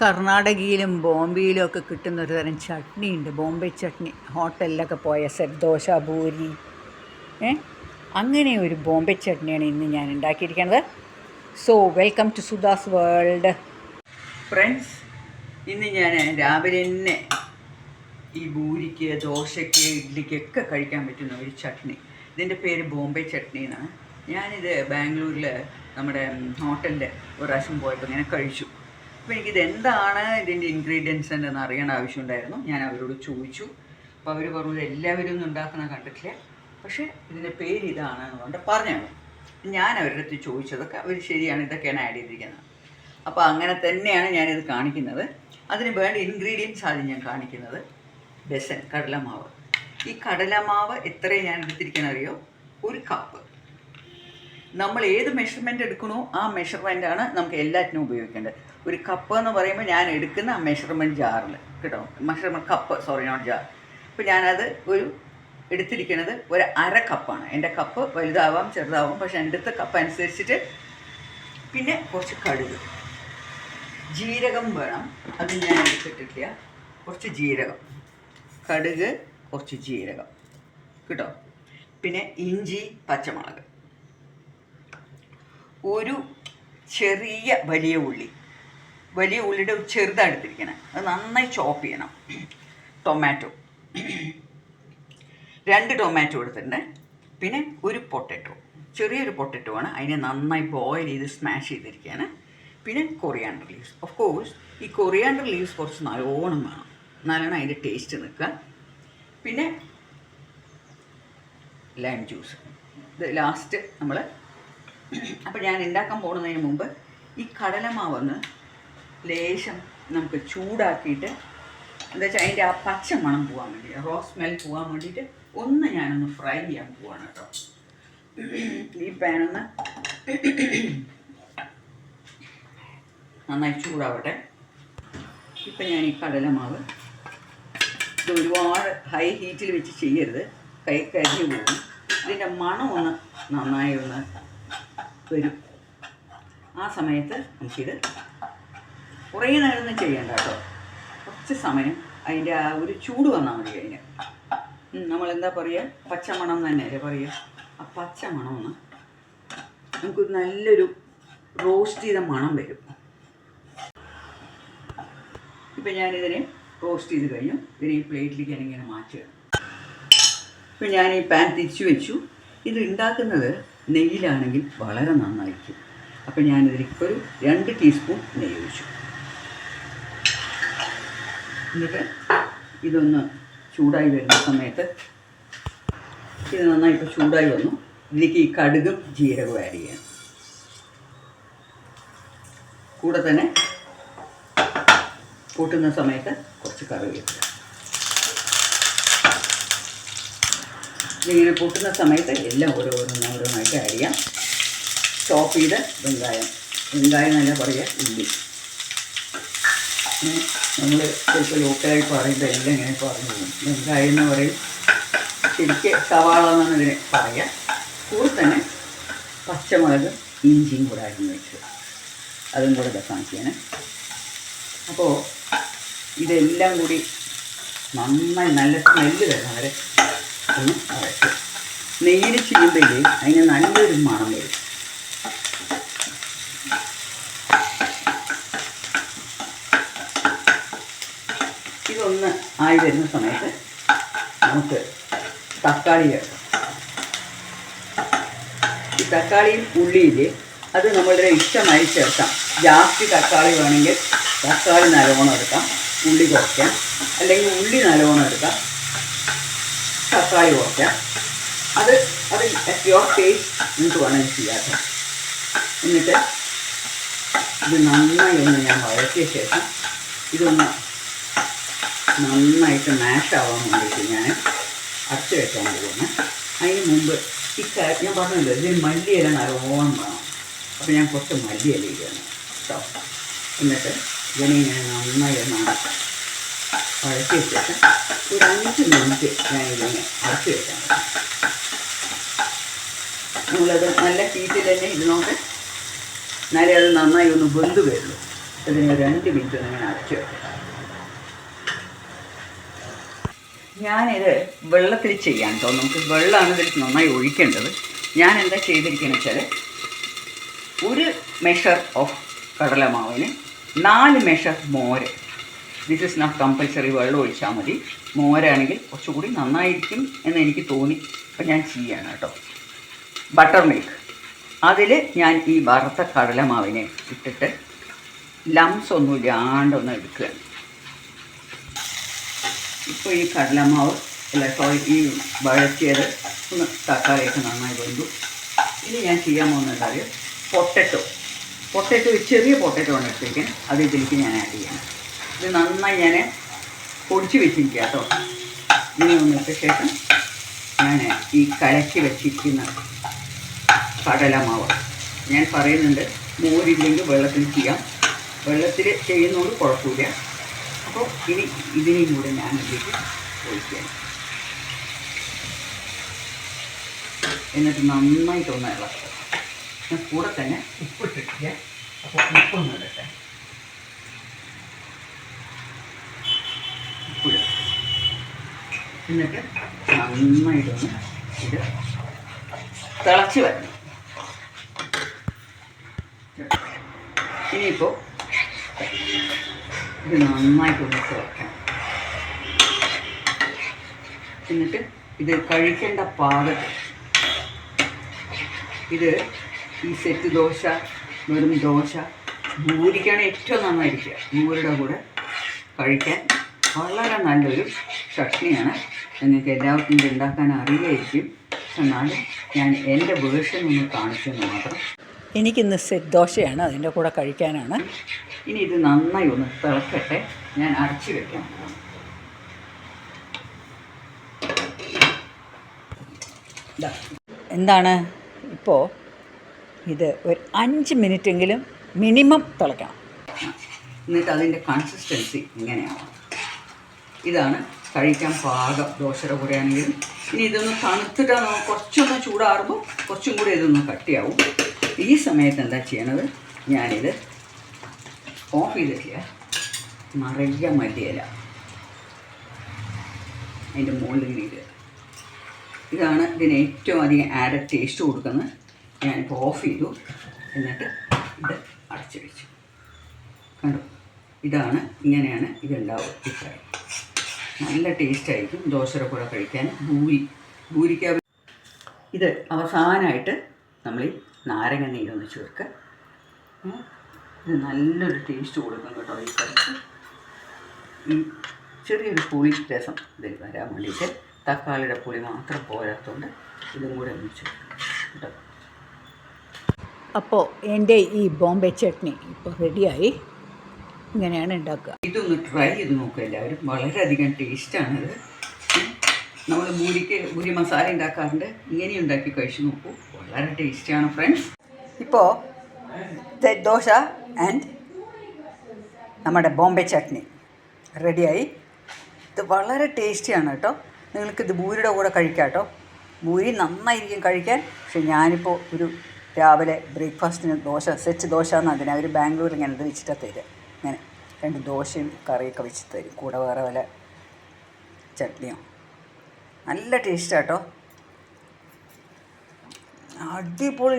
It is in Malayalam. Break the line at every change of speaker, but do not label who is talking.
കർണാടകയിലും ബോംബെയിലും ഒക്കെ കിട്ടുന്ന ഒരു തരം ചട്നി ഉണ്ട് ബോംബെ ചട്നി ഹോട്ടലിലൊക്കെ പോയ സെറ്റ് ദോശ പൂരി ഏ? അങ്ങനെ ഒരു ബോംബെ ചട്നിയാണ് ഇന്ന് ഞാൻ ഉണ്ടാക്കിയിരിക്കുന്നത്. So welcome to Sudha's world friends ഇന്ന് ഞാൻ രാവിലെ തന്നെ ഈ ഭൂരിക്ക് ദോശയ്ക്ക് ഇഡ്ഡലിക്കൊക്കെ കഴിക്കാൻ പറ്റുന്ന ഒരു ചട്നി. ഇതിന്റെ പേര് ബോംബെ ചട്നി എന്നാണ്. ഞാനിത് ബാംഗ്ലൂരിൽ നമ്മുടെ ഹോട്ടലിൽ ഒരു പ്രാവശ്യം പോയപ്പോൾ ഇങ്ങനെ കഴിച്ചു. അപ്പോൾ എനിക്കിത് എന്താണ് ഇതിന്റെ ഇൻഗ്രീഡിയൻസ് എന്നൊന്ന് അറിയേണ്ട ആവശ്യമുണ്ടായിരുന്നു. ഞാൻ അവരോട് ചോദിച്ചു. അപ്പോൾ അവർ പറഞ്ഞു എല്ലാവരും ഒന്നും ഉണ്ടാക്കുന്ന കണ്ടിട്ടില്ല. പക്ഷേ ഇതിന്റെ പേര് ഇതാണ് എന്നുകൊണ്ട് പറഞ്ഞാണ്. പറഞ്ഞു ഞാൻ അവരുടെ അടുത്ത് ചോദിച്ചതൊക്കെ അവർ ശരിയാണ് ഇതൊക്കെയാണ് ആഡ് ചെയ്തിരിക്കുന്നത്. അപ്പോൾ അങ്ങനെ തന്നെയാണ് ഞാനിത് കാണിക്കുന്നത്. അതിന് വേണ്ട ഇൻഗ്രീഡിയൻസ് ആദ്യം ഞാൻ കാണിക്കുന്നത്. ബെസൻ കടലമാവ്. ഈ കടലമാവ് എത്രയും ഞാൻ എടുത്തിരിക്കണം അറിയോ? ഒരു കപ്പ് നമ്മൾ ഏത് മെഷർമെന്റ് എടുക്കണോ ആ മെഷർമെന്റാണ് നമുക്ക് എല്ലാറ്റിനും ഉപയോഗിക്കേണ്ടത്. ഒരു കപ്പ് എന്ന് പറയുമ്പോൾ ഞാൻ എടുക്കുന്ന മെഷർമെന്റ് ജാറിൽ കേട്ടോ. Measurement cup sorry not jar അപ്പോൾ ഞാനത് ഒരു എടുത്തിരിക്കുന്നത് ഒരു അര കപ്പാണ് എന്റെ കപ്പ് വലുതാവാം ചെറുതാവാം പക്ഷെ എന്റെ അടുത്ത കപ്പ് അനുസരിച്ചിട്ട് പിന്നെ കുറച്ച് കടുക്. ജീരകം വേണം. അത് ഞാൻ എടുത്തിട്ടില്ല. കുറച്ച് ജീരകം. കടുക് കുറച്ച് ജീരകം. കേട്ടോ? പിന്നെ ഇഞ്ചി പച്ചമുളക്. ഒരു ചെറിയ വലിയ ഉള്ളി. വലിയ ഉള്ളിയുടെ ചെറുതാണ് അത് നന്നായി ചോപ്പ് ചെയ്യണം. ടൊമാറ്റോ രണ്ട് ടൊമാറ്റോ എടുത്തിട്ടുണ്ട്. പിന്നെ ഒരു പൊട്ടറ്റോ ചെറിയൊരു പൊട്ടറ്റോ ആണ്. അതിനെ നന്നായി ബോയിൽ ചെയ്ത് സ്മാഷ് ചെയ്തിരിക്കുകയാണ് പിന്നെ കൊറിയാണ്ടർ ലീവ്സ് ഓഫ് കോഴ്സ് ഈ കൊറിയാണ്ടർ ലീവ്സ് കുറച്ച് നല്ലോണം വേണം. നല്ലോണം അതിന്റെ ടേസ്റ്റ് നിൽക്കുക. പിന്നെ ലൈം ജ്യൂസ് ഇത് ലാസ്റ്റ് നമ്മൾ അപ്പോൾ ഞാൻ ഉണ്ടാക്കാൻ പോകുന്നതിന് മുമ്പ് ഈ കടലമാവൊന്ന് ലേശം നമുക്ക് ചൂടാക്കിയിട്ട് എന്താ വെച്ചാൽ അതിന്റെ ആ പച്ച മണം പോകാൻ വേണ്ടി റോസ് സ്മെൽ പോകാൻ വേണ്ടിയിട്ട് ഒന്ന് ഞാനൊന്ന് ഫ്രൈ ചെയ്യാൻ പോവാണ് കേട്ടോ. ഈ പാനൊന്ന് നന്നായി ചൂടാവട്ടെ. ഇപ്പം ഞാൻ ഈ കടലമാവ് ഇത് ഒരുപാട് ഹൈ ഹീറ്റിൽ വെച്ച് ചെയ്യരുത്. കൈ കരിഞ്ഞു പോകും. ഇതിന്റെ മണം ഒന്ന് നന്നായി ഒന്ന് വരും. ആ സമയത്ത് നമുക്കിത് കുറേ നേരമൊന്നും ചെയ്യണ്ട കേട്ടോ. കുറച്ച് സമയം അതിന്റെ ആ ഒരു ചൂട് വന്നാൽ മതി ഉം, നമ്മളെന്താ പറയുക പച്ചമണം തന്നെയല്ലേ പറയുക ആ പച്ചമണം ഒന്ന് നമുക്കൊരു നല്ലൊരു റോസ്റ്റ് ചെയ്ത മണം വരും. ഇപ്പം ഞാനിതിനെ റോസ്റ്റ് ചെയ്ത് കഴിഞ്ഞു. ഇതിനെ ഈ പ്ലേറ്റിലേക്ക് ഞാനിങ്ങനെ മാറ്റുക. ഇപ്പം ഞാൻ ഈ പാൻ തിരിച്ചു വെച്ചു. ഇത് ഉണ്ടാക്കുന്നത് നെയ്യിലാണെങ്കിൽ വളരെ നന്നായിരിക്കും. അപ്പം ഞാനിതിലേക്ക് രണ്ട് ടീസ്പൂൺ നെയ്യ് ഒഴിച്ചു. എന്നിട്ട് ഇതൊന്ന് ചൂടായി വരുന്ന സമയത്ത് ഇത് നന്നായിട്ട് ചൂടായി വന്നു. ഇതിലേക്ക് ഈ കടുകും ജീരകവും ആഡ് ചെയ്യാം. കൂടെ തന്നെ കൂട്ടുന്ന സമയത്ത് കുറച്ച് കറിവേപ്പില. ഇതിങ്ങനെ കൂട്ടുന്ന സമയത്ത് എല്ലാം ഓരോന്നും ഓരോന്നായിട്ട് ആഡ് ചെയ്യാം. ചോപ്പ് ചെയ്ത് വെങ്കായം. വെങ്കായം എന്നല്ല പറയുക ഉള്ളി. നമ്മൾ ചിലപ്പോൾ ലോക്കലായി പറയുമ്പോൾ എല്ലാം ഇങ്ങനെ പറഞ്ഞു പോകും. വെങ്കായം എന്ന് പറയും. ശരിക്ക് സവാള എന്നാണ് ഇതിനെ പറയുക കൂടെ തന്നെ പച്ചമുളക് ഇഞ്ചിയും കൂടെ അരിഞ്ഞ് വെച്ചു അതും കൂടെ കാണിക്കാണ് അപ്പോൾ ഇതെല്ലാം കൂടി നന്നായി നല്ല സ്മെല്ല് തരണം വരെ ഒന്ന് അരച്ചു നെയ്യിൽ ചെയ്യുമ്പോഴേ അതിന് നല്ലൊരു മണം വരും ഇതൊന്ന് ആയി വരുന്ന സമയത്ത് നമുക്ക് തക്കാളി ചേർക്കാം തക്കാളിയും ഉള്ളിയിൽ അത് നമ്മളുടെ ഇഷ്ടമായി ചേർക്കാം. ജാസ്തി തക്കാളി വേണമെങ്കിൽ തക്കാളി നല്ലോണം എടുക്കാം. ഉള്ളി കുറയ്ക്കാം. അല്ലെങ്കിൽ ഉള്ളി നല്ലോണം എടുക്കാം. തക്കാളി കുറയ്ക്കാം. അത് അത് യുവർ ടേസ്റ്റ് നിങ്ങൾക്ക് വേണമെങ്കിൽ ചെയ്യാം എന്നിട്ട് ഇത് നന്നായി ഒന്ന് ഞാൻ വഴറ്റിയ ശേഷം ഇതൊന്ന് നന്നായിട്ട് മാഷ് ആവാൻ വേണ്ടിയിട്ട് ഞാൻ അടച്ചു വെക്കാൻ പോകുന്നു അതിന് മുമ്പ് ഈ ഞാൻ പറഞ്ഞല്ലോ ഇതിന് മല്ലിയില നല്ലോണം വേണം. അപ്പോൾ ഞാൻ കുറച്ച് മല്ലിയില ഇടുകയാണ് കേട്ടോ എന്നിട്ട് ഇതിനെ ഞാൻ നന്നായി ഒന്ന് വഴറ്റിയ വെച്ചിട്ട് ഒരു അഞ്ച് മിനിറ്റ് ഞാൻ ഇതിനെ അടച്ചു വെക്കാൻ നമ്മളത് നല്ല ഹീറ്റിൽ തന്നെ ഇരുന്നോണ്ട് എന്നാലേ അത് നന്നായി ഒന്ന് വെന്ത് വരുള്ളൂ. അതിന് രണ്ട് മിനിറ്റ് ഒന്ന് ഇങ്ങനെ അടച്ചു വെക്കാം. ഞാനിത് വെള്ളത്തിൽ ചെയ്യാൻ കേട്ടോ നമുക്ക് വെള്ളമാണ് ഇതിൽ നന്നായി ഒഴിക്കേണ്ടത്. ഞാൻ എന്താ ചെയ്തിരിക്കുന്നത് വെച്ചാൽ ഒരു മെഷർ ഓഫ് കടലമാവിന് നാല് മെഷർ മോര്. ദിസ് ഇസ് നോട്ട് കമ്പൽസറി വെള്ളം ഒഴിച്ചാൽ മതി. മോരാണെങ്കിൽ കുറച്ചുകൂടി നന്നായിരിക്കും എന്ന് എനിക്ക് തോന്നി. അപ്പം ഞാൻ ചെയ്യാണ് കേട്ടോ. ബട്ടർ മിൽക്ക് അതിൽ ഞാൻ ഈ വറുത്ത കടലമാവിനെ ഇട്ടിട്ട് ലംസ് ഒന്നും ഇല്ലാണ്ടൊന്ന് എടുക്കുകയാണ്. ഇപ്പോൾ ഈ കടലമാവ് അല്ല സോറി ഈ വഴറ്റിയത് ഒന്ന് തക്കാളിയൊക്കെ നന്നായി വെന്തു. ഇനി ഞാൻ ചെയ്യാൻ പോകുന്നത് പൊട്ടറ്റോ. പൊട്ടറ്റോ ചെറിയ പൊട്ടറ്റോ ആണ് എടുത്തിരിക്കുന്നത് അത് ഇതിലേക്ക് ഞാൻ ആഡ് ചെയ്യണം. ഇത് നന്നായി ഞാൻ പൊടിച്ച് വെച്ചിരിക്കുക കേട്ടോ. ഇനി വന്നിട്ട് ശേഷം ഞാൻ ഈ കലക്കി വെച്ചിരിക്കുന്ന കടലമാവ്. ഞാൻ പറയുന്നുണ്ട് മോരില്ലെങ്കിൽ വെള്ളത്തിൽ ചെയ്യാം. വെള്ളത്തിൽ ചെയ്യുന്നതുകൊണ്ട് കുഴപ്പമില്ല. അപ്പോൾ ഇനി ഇതിനെയും കൂടെ ഞാൻ ഇതിലേക്ക് ഒഴിക്കുകയാണ് എന്നിട്ട് നന്നായിട്ട് ഒന്ന് ഇളക്കുക. ഞാൻ കൂടെ തന്നെ ഉപ്പിട്ടിട്ടില്ല അപ്പോൾ ഉപ്പൊന്ന് ഇടട്ടെ. എന്നിട്ട് നന്നായിട്ടൊന്ന് ഇത് തിളച്ച് വരണം. ഇനിയിപ്പോൾ ഇത് നന്നായിട്ടൊന്ന് തിളക്കണം എന്നിട്ട് ഇത് കഴിക്കേണ്ട പാകത്തിൽ ഇത് ഈ സെറ്റ് ദോശ വെറും ദോശ ഭൂരിക്കാണ് ഏറ്റവും നന്നായിരിക്കുക. ഭൂരിയുടെ കൂടെ കഴിക്കാൻ വളരെ നല്ലൊരു ചട്നിയാണ്. നിങ്ങൾക്ക് എല്ലാവർക്കും ഇത് ഉണ്ടാക്കാൻ അറിയായിരിക്കും. എന്നാലും ഞാൻ എന്റെ വേർഷൻ ഒന്ന് കാണിച്ചെന്ന് മാത്രം. എനിക്കിന്ന് സെറ്റ് ദോശയാണ്. അതിന്റെ കൂടെ കഴിക്കാനാണ്. ഇനി ഇത് നന്നായി ഒന്ന് തിളക്കട്ടെ. ഞാൻ അടച്ചു വെക്കാം. എന്താണ്? ഇപ്പോൾ ഇത് ഒരു അഞ്ച് മിനിറ്റെങ്കിലും മിനിമം തിളക്കണം. എന്നിട്ട് അതിന്റെ കൺസിസ്റ്റൻസി ഇങ്ങനെയാണ് ഇതാണ് കഴിക്കാൻ പാകം ദോശയുടെ കൂടെ ആണെങ്കിലും ഇനി ഇതൊന്ന് തണുത്തിട്ട് കുറച്ചൊന്ന് ചൂടാറുമ്പോൾ കുറച്ചും കൂടി ഇതൊന്ന് കട്ടിയാവും. ഈ സമയത്ത് എന്താ ചെയ്യണത്? ഞാനിത് ഓഫ് ചെയ്തിട്ടില്ല നിറയെ മല്ലിയില. അതിന്റെ മുകളിൽ നീര് ഇതാണ് ഇതിന് ഏറ്റവും അധികം ആഡ് ടേസ്റ്റ് കൊടുക്കുന്നത്. ഞാനിപ്പോൾ ഓഫ് ചെയ്തു. എന്നിട്ട് ഇത് അടച്ചു വെച്ചു. കണ്ടു? ഇതാണ് ഇങ്ങനെയാണ് ഇതുണ്ടാവുക ഇപ്പം നല്ല ടേസ്റ്റായിരിക്കും ദോശയുടെ കൂടെ കഴിക്കാൻ. ഭൂരി ഭൂരിക്ക. ഇത് അവസാനമായിട്ട് നമ്മൾ നാരങ്ങ നീരൊന്ന് ചേർക്കുക. ഇത് നല്ലൊരു ടേസ്റ്റ് കൊടുക്കും കേട്ടോ ഈ കറിക്ക് ഈ ചെറിയൊരു പുളി രസം ഇതിൽ വരാൻ വേണ്ടിയിട്ട് തക്കാളിയുടെ പുളി മാത്രം പോരാത്തതുകൊണ്ട് ഇതും കൂടെ ഒന്ന് കേട്ടോ. അപ്പോൾ എന്റെ ഈ ബോംബെ ചട്നി ഇപ്പോൾ റെഡിയായി ഇങ്ങനെയാണ് ഉണ്ടാക്കുക. ഇതൊന്ന് ട്രൈ ചെയ്ത് നോക്കുക എല്ലാവരും. വളരെയധികം ടേസ്റ്റാണത് നമ്മൾ മൂരിക്ക് മൂരി മസാല ഉണ്ടാക്കാറുണ്ട്. ഇങ്ങനെ ഉണ്ടാക്കി കഴിച്ചു നോക്കൂ. വളരെ ടേസ്റ്റിയാണ് ഫ്രണ്ട്സ് ഇപ്പോൾ ദോശ ആൻഡ് നമ്മുടെ ബോംബെ ചട്നി. റെഡിയായി. ഇത് വളരെ ടേസ്റ്റിയാണ് കേട്ടോ. നിങ്ങൾക്കിത് ഭൂരിയുടെ കൂടെ കഴിക്കാം കേട്ടോ. ഭൂരി നന്നായിരിക്കും കഴിക്കാൻ. പക്ഷെ ഞാനിപ്പോൾ ഒരു രാവിലെ ബ്രേക്ക്ഫാസ്റ്റിന് ദോശ സെറ്റ് ദോശ എന്ന് അതിന് അവർ ബാംഗ്ലൂർ ഇങ്ങനെ ഇത് വെച്ചിട്ടാണ് തരിക. ഇങ്ങനെ രണ്ട് ദോശയും കറിയൊക്കെ വെച്ച് തരും. കൂടെ വേറെ വല്ല ചട്നിയോ. നല്ല ടേസ്റ്റാട്ടോ അടിപൊളി